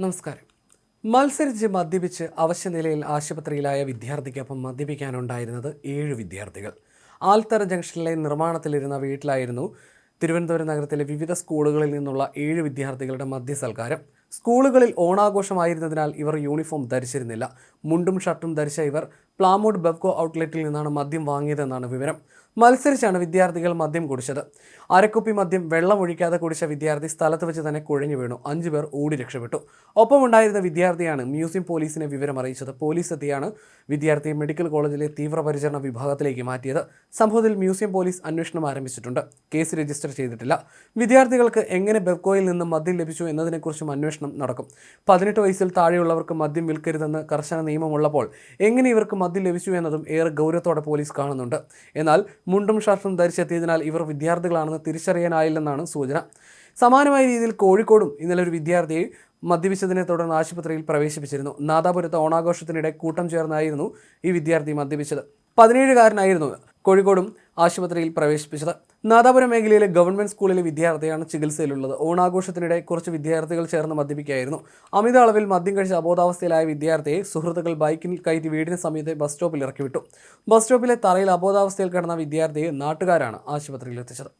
നമസ്കാരം. മത്സരിച്ച് മദ്യപിച്ച് അവശ്യനിലയിൽ ആശുപത്രിയിലായ വിദ്യാർത്ഥിക്കൊപ്പം മദ്യപിക്കാനുണ്ടായിരുന്നത് ഏഴ് വിദ്യാർത്ഥികൾ. ആൽത്തറ ജംഗ്ഷനിലെ നിർമ്മാണത്തിലിരുന്ന വീട്ടിലായിരുന്നു തിരുവനന്തപുരം നഗരത്തിലെ വിവിധ സ്കൂളുകളിൽ നിന്നുള്ള ഏഴ് വിദ്യാർത്ഥികളുടെ മദ്യസൽക്കാരം. സ്കൂളുകളിൽ ഓണാഘോഷമായിരുന്നതിനാൽ ഇവർ യൂണിഫോം ധരിച്ചിരുന്നില്ല. മുണ്ടും ഷർട്ടും ധരിച്ച ഇവർ പ്ലാമൂഡ് ബെവ്കോ ഔട്ട്ലെറ്റിൽ നിന്നാണ് മദ്യം വാങ്ങിയതെന്നാണ് വിവരം. മത്സരിച്ചാണ് വിദ്യാർത്ഥികൾ മദ്യം കുടിച്ചത്. അരക്കുപ്പി മദ്യം വെള്ളം ഒഴിക്കാതെ കുടിച്ച വിദ്യാർത്ഥി സ്ഥലത്ത് വെച്ച് തന്നെ കുഴഞ്ഞു വീണു. അഞ്ചു പേർ ഓടി രക്ഷപ്പെട്ടു. ഒപ്പമുണ്ടായിരുന്ന വിദ്യാർത്ഥിയാണ് മ്യൂസിയം പോലീസിനെ വിവരം അറിയിച്ചത്. പോലീസ് എത്തിയാണ് വിദ്യാർത്ഥിയെ മെഡിക്കൽ കോളേജിലെ തീവ്രപരിചരണ വിഭാഗത്തിലേക്ക് മാറ്റിയത്. സംഭവത്തിൽ മ്യൂസിയം പോലീസ് അന്വേഷണം ആരംഭിച്ചിട്ടുണ്ട്. കേസ് രജിസ്റ്റർ ചെയ്തിട്ടില്ല. വിദ്യാർത്ഥികൾക്ക് എങ്ങനെ ബെവ്കോയിൽ നിന്ന് മദ്യം ലഭിച്ചു എന്നതിനെക്കുറിച്ചും അന്വേഷണം നടക്കും. പതിനെട്ട് വയസ്സിൽ താഴെയുള്ളവർക്ക് മദ്യം വിൽക്കരുതെന്ന് കർശന നിയമമുള്ളപ്പോൾ എങ്ങനെ ഇവർക്ക് മദ്യം ലഭിച്ചു എന്നതും ഏറെ ഗൗരവത്തോടെ പോലീസ് കാണുന്നുണ്ട്. എന്നാൽ മുണ്ടും ഷർട്ടും ധരിച്ചെത്തിയതിനാൽ ഇവർ വിദ്യാർത്ഥികളാണെന്ന് തിരിച്ചറിയാനായില്ലെന്നാണ് സൂചന. സമാനമായ രീതിയിൽ കോഴിക്കോടും ഇന്നലെ ഒരു വിദ്യാർത്ഥിയെ മദ്യപിച്ചതിനെ തുടർന്ന് ആശുപത്രിയിൽ പ്രവേശിപ്പിച്ചിരുന്നു. നാദാപുരത്ത് ഓണാഘോഷത്തിനിടെ കൂട്ടം ചേർന്നായിരുന്നു ഈ വിദ്യാർത്ഥി മദ്യപിച്ചത്. പതിനേഴുകാരനായിരുന്നു കോഴിക്കോടും ആശുപത്രിയിൽ പ്രവേശിപ്പിച്ചത്. നാദാപുരം മേഖലയിലെ ഗവൺമെന്റ് സ്കൂളിലെ വിദ്യാർത്ഥിയാണ് ചികിത്സയിലുള്ളത്. ഓണാഘോഷത്തിനിടെ കുറച്ച് വിദ്യാർത്ഥികൾ ചേർന്ന് മദ്യപിക്കുകയായിരുന്നു. അമിത അളവിൽ മദ്യം കഴിച്ച അബോധാവസ്ഥയിലായ വിദ്യാർത്ഥിയെ സുഹൃത്തുക്കൾ ബൈക്കിൽ കയറ്റി വീടിന് സമീപത്തെ ബസ് സ്റ്റോപ്പിൽ ഇറക്കി വിട്ടു ബസ് സ്റ്റോപ്പിലെ തറയിൽ അബോധാവസ്ഥയിൽ കിടന്ന വിദ്യാർത്ഥിയെ നാട്ടുകാരാണ് ആശുപത്രിയിൽ എത്തിച്ചത്.